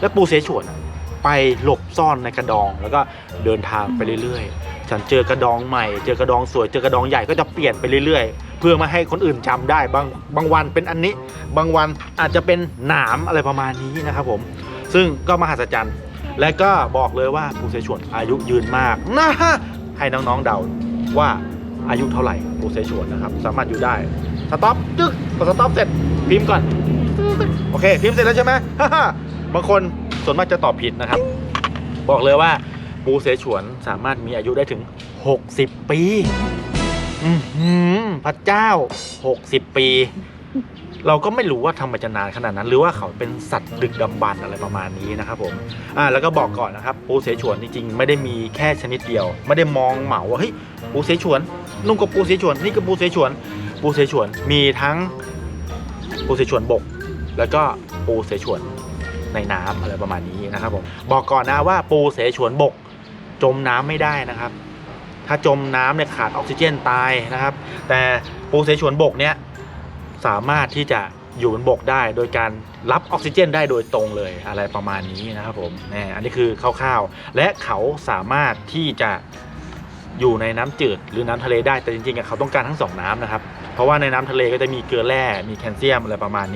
แล้วปูเสฉวนอะไปหลบซ่อนในกระดอง แล้วก็เดินทางไปเรื่อยๆ ฉันเจอกระดองใหม่ เจอกระดองสวย เจอกระดองใหญ่ก็จะเปลี่ยนไปเรื่อยๆ เพื่อม่ให้คนอื่นจำได้ บางบางวันเป็นอันนี้ บางวันอาจจะเป็นหนามอะไรประมาณนี้นะครับผม ซึ่งก็มหัศจรรย์ และก็บอกเลยว่าปูเสฉวนอายุยืนมากนะฮะ ให้น้องๆเดาว่าอายุเท่าไหร่ปูเสฉวนนะครับ สามารถอยู่ได้ สต็อปจึ๊กพอสต็อปเสร็จพิมพ์ก่อน โอเค พิมพ์เสร็จแล้วใช่ไหม บางคนส่วนมากจะตอบผิดนะครับ บอกเลยว่าปูเสฉวนสามารถมีอายุได้ถึง 60 ปีอือหือพระเจ้า 60 ปี เราก็ไม่รู้ว่าทำไมจะนานขนาดนั้น หรือว่าเขาเป็นสัตว์ดึกดำบรรพ์อะไรประมาณนี้นะครับผมอ่าแล้วก็บอกก่อนนะครับปูเสฉวนจริงๆ ไม่ได้มีแค่ชนิดเดียว ไม่ได้มองเหมาว่าเฮ้ยปูเสฉวนนุ่งกับปูเสฉวนนี่กับปูเสฉวน ปูเสฉวนมีทั้งปูเสฉวนบก แล้วก็ปูเสฉวน ในน้ำอะไรประมาณนี้นะครับผมบอกก่อนนะว่าปูเสฉวนบก จมน้ำไม่ได้นะครับ ถ้าจมน้ำเนี่ยขาดออกซิเจนตายนะครับ แต่ปูเสฉวนบกเนี่ยสามารถที่จะอยู่บนบกได้โดยการรับออกซิเจนได้โดยตรงเลยอะไรประมาณนี้นะครับผมนี่อันนี้คือคร่าวๆ และเขาสามารถที่จะอยู่ในน้ำจืดหรือน้ำทะเลได้แต่จริงๆเขาต้องการทั้งสองน้ำนะครับ เพราะว่าในน้ำทะเลก็จะมีเกลือแร่มีแคลเซียมอะไรประมาณนี้